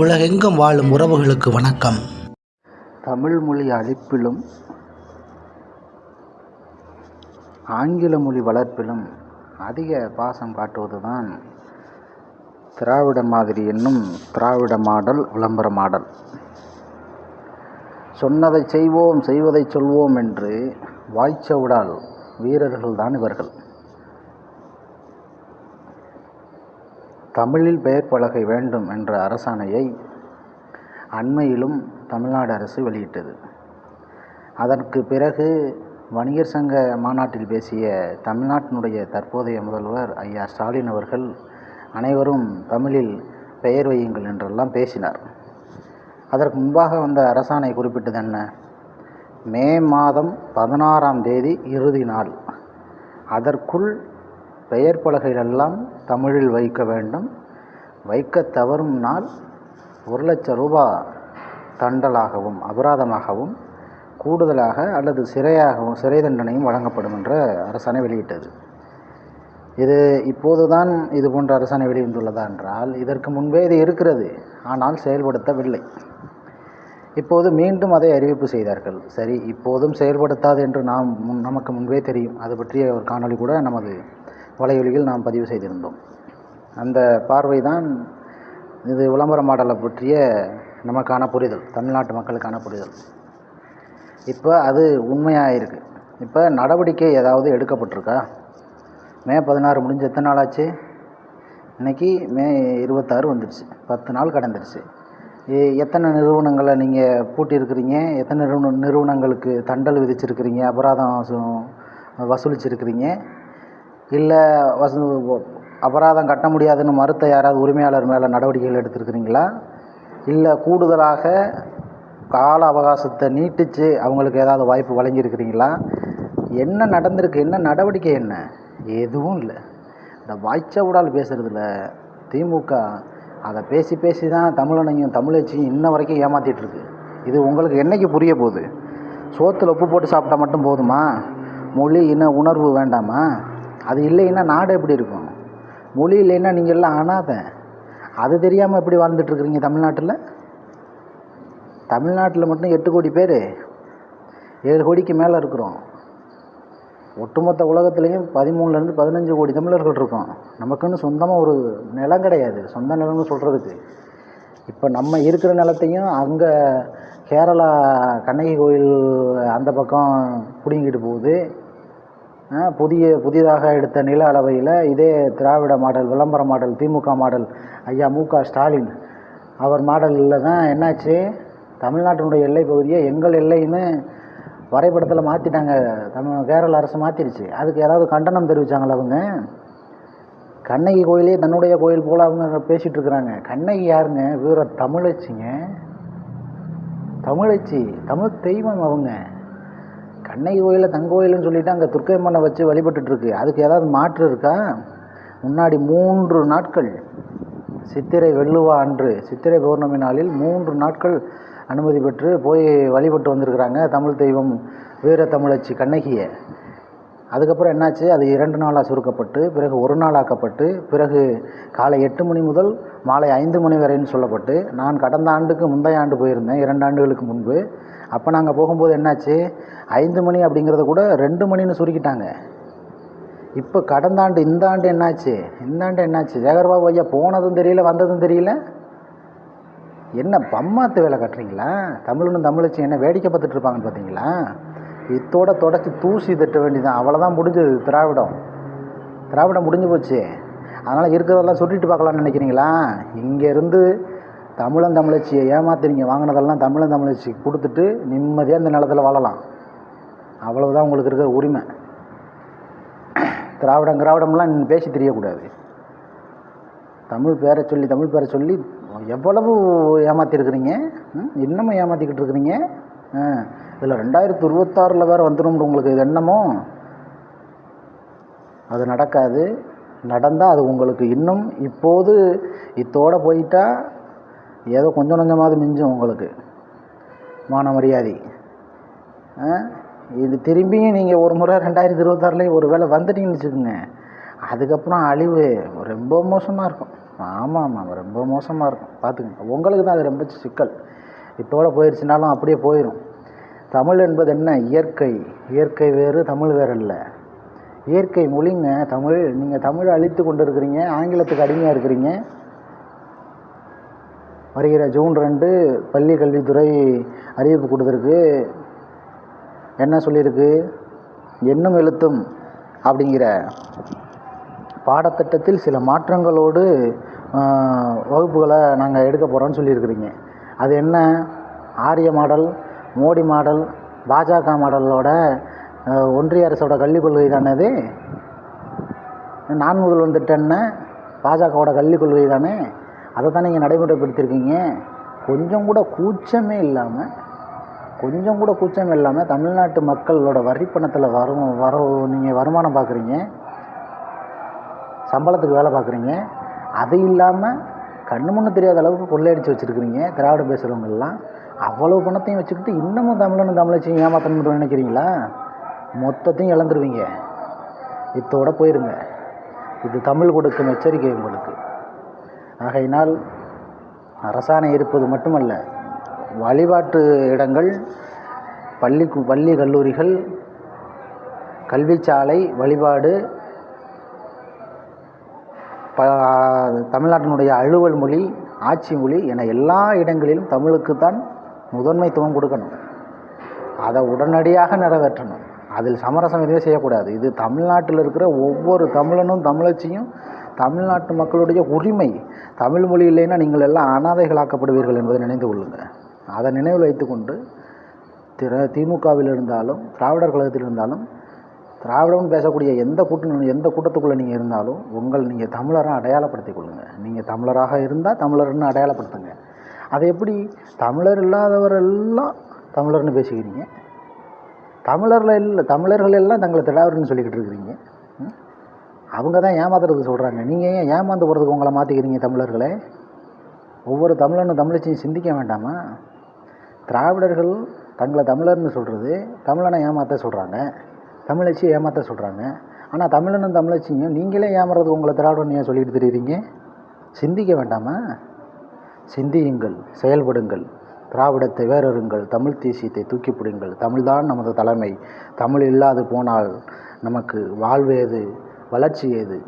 உலகெங்கும் வாழும் உறவுகளுக்கு வணக்கம். தமிழ் மொழி அழிப்பிலும் ஆங்கில மொழி வளர்ப்பிலும் அதிக பாசம் காட்டுவதுதான் திராவிட மாதிரி என்னும் திராவிட மாடல் விளம்பர மாடல். சொன்னதை செய்வோம் செய்வதை சொல்வோம் என்று வாய்ச்சவுடால் வீரர்கள் தான் இவர்கள். தமிழில் பெயர் பலகை வேண்டும் என்ற அரசாணையை அண்மையிலும் தமிழ்நாடு அரசு வெளியிட்டது. அதற்கு பிறகு வணிகர் சங்க மாநாட்டில் பேசிய தமிழ்நாட்டினுடைய தற்போதைய முதல்வர் ஐயா ஸ்டாலின் அவர்கள் அனைவரும் தமிழில் பெயர் வையுங்கள் என்றெல்லாம் பேசினார். அதற்கு முன்பாக வந்த அரசாணை குறிப்பிட்டது என்ன? மே மாதம் பதினாறாம் தேதி இறுதி நாள். அதற்குள் பெயர் பலகைகளெல்லாம் தமிழில் வைக்க வேண்டும். வைக்க தவறும் நாள் ஒரு லட்சம் ரூபா தண்டலாகவும் அபராதமாகவும் கூடுதலாக அல்லது சிறையாகவும் சிறை தண்டனையும் வழங்கப்படும் என்ற அரசாணை வெளியிட்டது. இது இப்போது தான் இது போன்ற அரசாணை வெளிவந்துள்ளதா என்றால் இதற்கு முன்பே இது இருக்கிறது ஆனால் செயல்படுத்தவில்லை. இப்போது மீண்டும் அதை அறிவிப்பு செய்தார்கள். சரி இப்போதும் செயல்படுத்தாது என்று நாம் முன் நமக்கு முன்பே தெரியும். அது பற்றிய ஒரு காணொளி கூட நமது வலையொலியில் நாம் பதிவு செய்திருந்தோம். அந்த பார்வை தான் இது விளம்பர மாடலை பற்றிய நமக்கான புரிதல் தமிழ்நாட்டு மக்களுக்கான புரிதல். இப்போ அது உண்மையாக இருக்குது இப்போ நடவடிக்கை ஏதாவது எடுக்கப்பட்டிருக்கா? மே பதினாறு முடிஞ்ச எத்தனை நாள் ஆச்சு? இன்றைக்கி மே இருபத்தாறு வந்துடுச்சு பத்து நாள் கடந்துருச்சு. எத்தனை நிறுவனங்களை நீங்கள் பூட்டியிருக்கிறீங்க? எத்தனை நிறுவன நிறுவனங்களுக்கு தண்டல் விதிச்சிருக்கிறீங்க? அபராதம் வசூலிச்சிருக்கிறீங்க? இல்லை வசூ அபராதம் கட்ட முடியாதுன்னு மறுத்த யாராவது உரிமையாளர் மேலே நடவடிக்கைகள் எடுத்திருக்கிறீங்களா? இல்லை கூடுதலாக கால அவகாசத்தை நீட்டிச்சு அவங்களுக்கு ஏதாவது வாய்ப்பு வழங்கியிருக்கிறீங்களா? என்ன நடந்திருக்கு? என்ன நடவடிக்கை என்ன? எதுவும் இல்லை. இந்த வாய்ச்சவுடால் பேசுகிறதுல திமுக அதை பேசி பேசி தான் தமிழனையும் தமிழச்சியும் இன்ன வரைக்கும் ஏமாற்றிட்டுருக்கு இது உங்களுக்கு என்னைக்கு புரிய போகுது? சோத்தில் உப்பு போட்டு சாப்பிட்டா மட்டும் போதுமா? மொழி இன உணர்வு வேண்டாமா? அது இல்லைன்னா நாடு எப்படி இருக்கும்? மொழி இல்லைன்னா நீங்கள் எல்லாம் அனாதை. அது தெரியாமல் எப்படி வாழ்ந்துட்டு இருக்கிறீங்க தமிழ்நாட்டில்? தமிழ்நாட்டில் மட்டும் எட்டு கோடி பேர் ஏழு கோடிக்கு மேலே இருக்கிறோம். ஒட்டுமொத்த உலகத்துலேயும் பதிமூணுலேருந்து பதினஞ்சு கோடி தமிழர்கள் இருக்கோம். நமக்குன்னு சொந்தமாக ஒரு நிலம் கிடையாது. சொந்த நிலம்னு சொல்கிறதுக்கு இப்போ நம்ம இருக்கிற நிலத்தையும் அங்கே கேரளா கண்ணகி கோயில் அந்த பக்கம் பிடுங்கிட்டு போகுது. புதிய புதிதாக எடுத்த நில அளவையில் இதே திராவிட மாடல் விளம்பர மாடல் திமுக மாடல் ஐயா மு க ஸ்டாலின் அவர் மாடலில் தான் என்னாச்சு? தமிழ்நாட்டினுடைய எல்லை பகுதியை எங்கள் எல்லைன்னு வரைபடத்தில் மாற்றிட்டாங்க தமிழ் கேரள அரசு மாற்றிருச்சு அதுக்கு ஏதாவது கண்டனம் தெரிவித்தாங்களா அவங்க? கண்ணகி கோயிலே தன்னுடைய கோயில் போல் அவங்க பேசிகிட்டு இருக்கிறாங்க. கண்ணகி யாருங்க? வீர தமிழச்சிங்க. தமிழச்சி தமிழ் தெய்வம் அவங்க. கண்ணகி கோயிலில் தங்க கோயில்னு சொல்லிட்டு அங்கே துர்க்கைம்மனை வச்சு வழிபட்டுட்ருக்கு. அதுக்கு ஏதாவது மாற்று இருக்கா? முன்னாடி மூன்று நாட்கள். சித்திரை வெள்ளுவா அன்று. சித்திரை பௌர்ணமி நாளில் மூன்று நாட்கள் அனுமதி பெற்று போய் வழிபட்டு வந்திருக்கிறாங்க தமிழ் தெய்வம் வீர தமிழச்சி கண்ணகியை. அதுக்கப்புறம் என்னாச்சு? அது இரண்டு நாளாக சுருக்கப்பட்டு பிறகு ஒரு நாள் ஆக்கப்பட்டு பிறகு காலை எட்டு மணி முதல் மாலை ஐந்து மணி வரைன்னு சொல்லப்பட்டு நான் கடந்த ஆண்டுக்கு முந்தைய ஆண்டு போயிருந்தேன் இரண்டு ஆண்டுகளுக்கு முன்பு. அப்போ நாங்கள் போகும்போது என்னாச்சு? ஐந்து மணி அப்படிங்கிறத கூட ரெண்டு மணின்னு சுருக்கிட்டாங்க. இப்போ கடந்த ஆண்டு இந்த ஆண்டு என்னாச்சு? இந்த ஆண்டு என்னாச்சு? ஜெகர்பாபு ஐயா போனதும் தெரியல வந்ததும் தெரியல. என்ன பம்மாத்து வேலை கட்டுறீங்களா? தமிழ்னு தமிழச்சி என்ன வேடிக்கை பார்த்துட்டு இருப்பாங்கன்னு பார்த்தீங்களா இத்தோட தொடச்சி தூசி தட்ட வேண்டியதான் அவ்வளோதான் முடிஞ்சது திராவிடம். திராவிடம் முடிஞ்சு போச்சு. அதனால் இருக்கிறதெல்லாம் சுட்டிட்டு பார்க்கலாம்னு நினைக்கிறீங்களா? இங்கேருந்து தமிழன் தமிழச்சியை ஏமாத்தி நீங்கள் வாங்கினதெல்லாம் தமிழன் தமிழச்சி கொடுத்துட்டு நிம்மதியாக இந்த நிலத்தில் வாழலாம். அவ்வளவுதான் உங்களுக்கு இருக்கிற உரிமை. திராவிடம் திராவிடம்லாம் பேசி தெரியக்கூடாது. தமிழ் பேரை சொல்லி தமிழ் பேரை சொல்லி எவ்வளவு ஏமாத்திருக்கிறீங்க ம்? இன்னமும் ஏமாற்றிக்கிட்டு இருக்கிறீங்க? இதில் ரெண்டாயிரத்தி இருபத்தாறில் வேறு வந்துடும் உங்களுக்கு இது என்னமோ? அது நடக்காது. நடந்தால் அது உங்களுக்கு இன்னும் இப்போது இத்தோட போயிட்டால் ஏதோ கொஞ்சம் கொஞ்சமாவது மிஞ்சும் உங்களுக்கு. மான மரியாதை. ஆ? இது திரும்பியும் நீங்கள் ஒரு முறை ரெண்டாயிரத்தி இருபத்தாறுலேயும் ஒரு வேளை வந்துட்டீங்கன்னு வச்சுக்கோங்க. அதுக்கப்புறம் அழிவு ரொம்ப மோசமாக இருக்கும். ஆமாம் ஆமாம் ரொம்ப மோசமாக இருக்கும். பார்த்துக்கங்க உங்களுக்கு தான் அது ரொம்ப சிக்கல். இத்தோடு போயிடுச்சுனாலும் அப்படியே போயிடும் தமிழ் என்பது என்ன? இயற்கை. இயற்கை வேறு தமிழ் வேறு இல்லை இயற்கை மொழிங்க தமிழ். நீங்கள் தமிழை அழித்து கொண்டு இருக்கிறீங்க ஆங்கிலத்துக்கு அடிமையாக இருக்கிறீங்க. வருகிற ஜூன் ரெண்டு பள்ளி கல்வித்துறை அறிவிப்பு கொடுத்துருக்கு. என்ன சொல்லியிருக்கு? எண்ணும் எழுத்தும் அப்படிங்கிற பாடத்திட்டத்தில் சில மாற்றங்களோடு வகுப்புகளை நாங்கள் எடுக்க போகிறோம்னு சொல்லியிருக்கிறீங்க. அது என்ன? ஆரிய மாடல் மோடி மாடல் பாஜக மாடலோட ஒன்றிய அரசோட கல்விக் கொள்கை தானே அது நான் முதல்வன் திட்டம் பாஜகவோட கல்விக் கொள்கை தானே அதை தான் நீங்கள் நடைமுறைப்படுத்தியிருக்கீங்க. கொஞ்சம் கூட கூச்சமே இல்லாமல் கொஞ்சம் கூட கூச்சம் இல்லாமல் தமிழ்நாட்டு மக்களோட வரி பணத்தில் வரும் வர நீங்கள் வருமானம் பார்க்குறீங்க சம்பளத்துக்கு வேலை பார்க்குறீங்க அது இல்லாமல் கண்ணு முன்னு தெரியாத அளவுக்கு கொள்ளையடிச்சு வச்சுருக்கிறீங்க திராவிட பேசுகிறவங்கெல்லாம் அவ்வளோ பணத்தையும் வச்சுக்கிட்டு இன்னமும் தமிழனும் தமிழச்சியும் ஏமாத்தணும்னு நினைக்கிறீங்களா? மொத்தத்தையும் இழந்துருவீங்க. இத்தோட போயிருங்க. இது தமிழ் கொடுக்கும் எச்சரிக்கை உங்களுக்கு. ஆகையினால் அரசாணை இருப்பது மட்டுமல்ல வழிபாட்டு இடங்கள் பள்ளி பள்ளி கல்லூரிகள் கல்விச்சாலை வழிபாடு ப தமிழ்நாட்டினுடைய அலுவல் மொழி ஆட்சி மொழி என எல்லா இடங்களிலும் தமிழுக்குத்தான் முதன்மைத்துவம் கொடுக்கணும். அதை உடனடியாக நிறைவேற்றணும். அதில் சமரசம் எதுவும் செய்யக்கூடாது. இது தமிழ்நாட்டில் இருக்கிற ஒவ்வொரு தமிழனும் தமிழச்சியும் தமிழ்நாட்டு மக்களுடைய உரிமை. தமிழ் மொழி இல்லைன்னா நீங்கள் எல்லாம் அனாதைகளாக்கப்படுவீர்கள் என்பதை நினைந்து கொள்ளுங்கள் அதை நினைவில் வைத்துக்கொண்டு திர திமுகவில் இருந்தாலும் திராவிடர் கழகத்தில் இருந்தாலும் திராவிடம்னு பேசக்கூடிய எந்த கூட்டம் எந்த கூட்டத்துக்குள்ளே நீங்கள் இருந்தாலும் உங்கள் நீங்கள் தமிழராக அடையாளப்படுத்திக் கொள்ளுங்கள் நீங்கள் தமிழராக இருந்தால் தமிழர்னு அடையாளப்படுத்துங்க. அது எப்படி? தமிழர் இல்லாதவர் எல்லாம் தமிழர்னு பேசிக்கிறீங்க. தமிழரில் இல்லை தமிழர்கள் எல்லாம் தங்களை திடாவர்னு சொல்லிக்கிட்டு இருக்கிறீங்க. அவங்க தான் ஏமாத்துறதுக்கு சொல்கிறாங்க நீங்கள் ஏன் ஏமாந்து போகிறதுக்கு உங்களை மாற்றிக்கிறீங்க தமிழர்களே? ஒவ்வொரு தமிழனும் தமிழச்சியும் சிந்திக்க வேண்டாமா? திராவிடர்கள் தங்களை தமிழர்னு சொல்கிறது தமிழனை ஏமாற்ற சொல்கிறாங்க தமிழச்சியை ஏமாற்ற சொல்கிறாங்க ஆனால் தமிழனும் தமிழச்சியும் நீங்களே ஏமாறதுக்கு உங்களை திராவிடன் ஏன் சொல்லிட்டு தெரியுறீங்க? சிந்திக்க வேண்டாமா? சிந்தியுங்கள் செயல்படுங்கள். திராவிடத்தை வேறறுங்கள் தமிழ் தேசியத்தை தூக்கி பிடிங்கள் தமிழ்தான் நமது தலைமை. தமிழ் இல்லாது போனால் நமக்கு வாழ்வு ஏது? வளர்ச்சி ஏது?